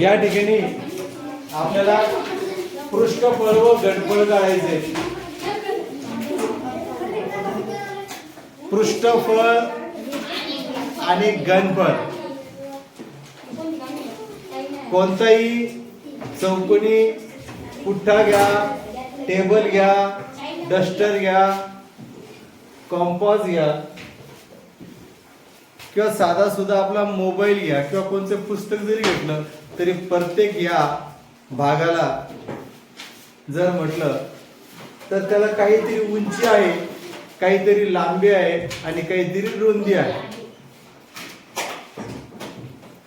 या ठिकाणी आपल्याला पृष्ठफळ व घनफळ काढायचे पृष्ठफळ आणि घनफळ कोणताही चौकोनी पुठ्ठा घ्या टेबल घ्या डस्टर घ्या कॉम्पॉस घ्या. किंवा साधा सुद्धा आपला मोबाईल घ्या किंवा कोणतं पुस्तक जरी घेतलं तरी प्रत्येक या भागाला जर म्हटलं तर त्याला काहीतरी उंची आहे काहीतरी लांबी आहे आणि काहीतरी रुंदी आहे.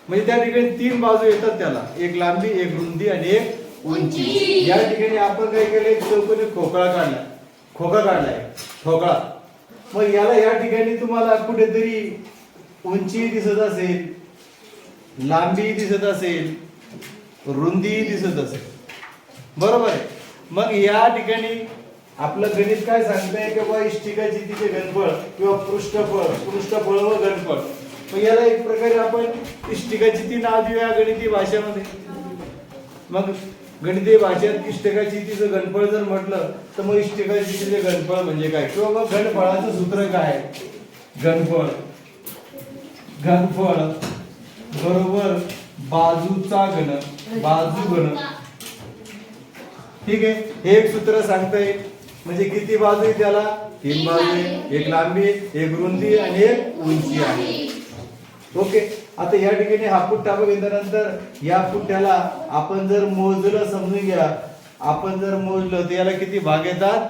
म्हणजे त्या ठिकाणी तीन बाजू येतात त्याला. एक लांबी एक रुंदी आणि एक उंची. या ठिकाणी आपण काय केलं एक चौकोनी खोकळा काढला. खोका काढलाय. ठोकळा मग याला या ठिकाणी तुम्हाला कुठेतरी उंची दिसत असेल लांबी दिसत असेल रुंदी दिसत असेल. बरोबर आहे. मग या ठिकाणी आपलं गणित काय सांगतंय की बाबा इष्टिकाची तिचे घनफळ किंवा पृष्ठफळ पृष्ठफळ व घनफळ. मग याला एक प्रकारे आपण इष्टिकाची ती नाव देऊया गणिती भाषेमध्ये. मग गणिती भाषेत इष्टकाची तिचं घनफळ जर म्हटलं तर मग इष्टिकाची तिचे घनफळ म्हणजे काय? किंवा मग घनफळाचं सूत्र काय? घनफळ. घनफळ बरोबर बाजूचा घन बाजू घन ठीक आहे? हे एक सूत्र सांगतंय. म्हणजे किती बाजू आहे त्याला? तीन बाजू आहे एक लांबी एक रुंदी आणि एक उंची आहे. ओके आता या ठिकाणी हा पुठ्ठा बघितल्यानंतर या पुठ्ठ्याला आपण जर मोजलं समजून घ्या. आपण जर मोजलं तर याला किती भाग येतात?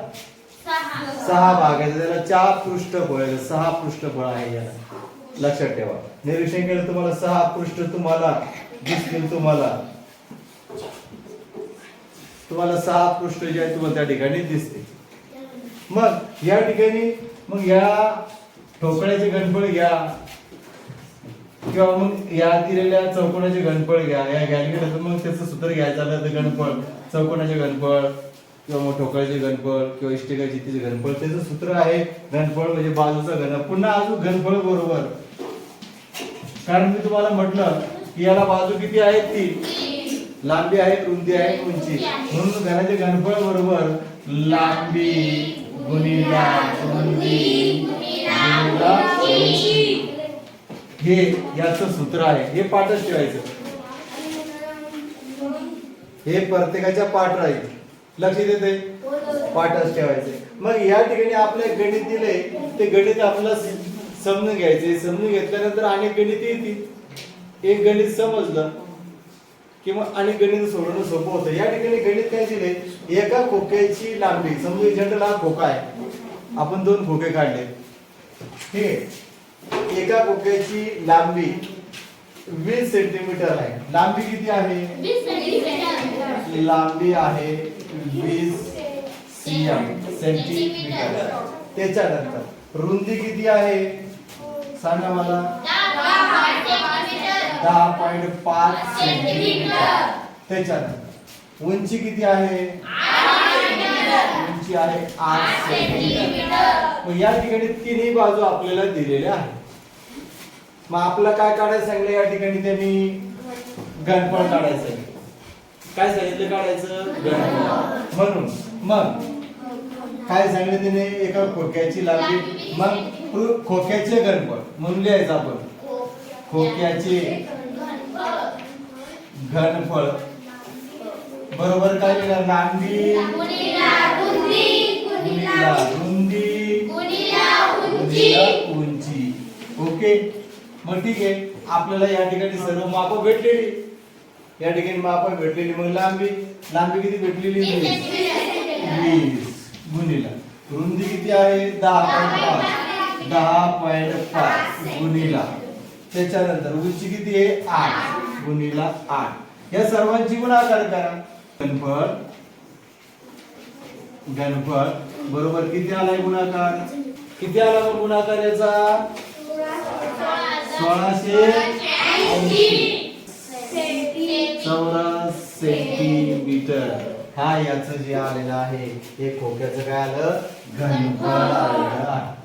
सहा. भाग आहेत त्याला चार पृष्ठफळ सहा पृष्ठफळ आहे याला. लक्षात ठेवा. निरीक्षण केलं तुम्हाला सहा पृष्ठ तुम्हाला दिसतील तुम्हाला. तुम्हाला सहा पृष्ठ जे आहे तुम्हाला त्या ठिकाणी दिसते मग या ठिकाणी मग या ठोकळ्याचे गणपळ घ्या. किंवा मग या दिलेल्या चौकोनाचे गणपळ घ्या. या घ्यायला गेलं तर मग त्याचं सूत्र घ्यायचं झालं तर गणपळ चौकोनाचे गणपळ किंवा मग ठोकळ्याचे घनफळ किंवा इष्टिकाचे तिचे घनफळ त्याचं सूत्र आहे घनफळ म्हणजे बाजूचा घन पुन्हा अजून घनफळ बरोबर. कारण मी तुम्हाला म्हटलं की याला बाजू किती आहेत ती लांबी आहे रुंदी आहे उंची. म्हणून घराचे घनफळ बरोबर लांबी गुणिला रुंदी गुणिला हे याचं सूत्र आहे. हे पाठच ठेवायचं. हे प्रत्येकाच्या पाठ राहील. लक्ष देते. पाठच ठेवायचे. मग या ठिकाणी आपले गणित दिले ते गणित आपल्याला समजून घ्यायचे. समजून घेतल्यानंतर अनेक गणित येतील. एक गणित समजलं किंवा अनेक गणित सोडवणं सोपं होतं. या ठिकाणी गणित काय दिले एका खोक्याची लांबी समजा जनरल हा खोका आहे. आपण दोन खोके काढले. ठीक आहे? एका खोक्याची लांबी वीस सेंटीमीटर आहे. लांबी किती आहे? लांबी आहे वीस सीएम सेंटीमीटर. त्याच्यानंतर रुंदी किती आहे? सांगा मला. दहा पॉइंट पाच सेंटीमीटर. त्याच्यानंतर उंची किती आहे? उंची आहे आठ सेंटीमीटर. मग या ठिकाणी तिन्ही बाजू आपल्याला दिलेल्या आहेत. मग आपलं काय काढायचं सांगितलं या ठिकाणी त्यांनी? गणपण काढायचं आहे. काय सांगितलं काढायचं? म्हणून मग. काय सांगितलं त्याने एका खोक्याची लांबी मग खोक्याचे गणपळ म्हणून लिहायचं आपण. खोक्याचे घनफळ. बरोबर काय लिहिलं? लांबी गुणिला रुंदी उंची. ओके? मग ठीक आहे. आपल्याला या ठिकाणी सर्व माप भेटलेली. या ठिकाणी माप भेटलेली मग लांबी लांबी किती भेटलेली वीस. वीस. गुणिला. रुंदी किती आहे? दहा पॉईंट पाच. दहा पॉईंट पाच. गुणिला. त्याच्यानंतर उंची किती आहे? आठ. गुणिला आठ. या सर्वांची गुणाकार करा. घनफळ. घनफळ. बरोबर किती आलाय गुणाकार? किती आला मग गुणाकार याचा? सोळाशे ऐंशी. चौरस सेंटीमीटर. हा याचं जे आलेलं आहे हे खोक्याचं काय आलं? घनफळ आलेलं आहे.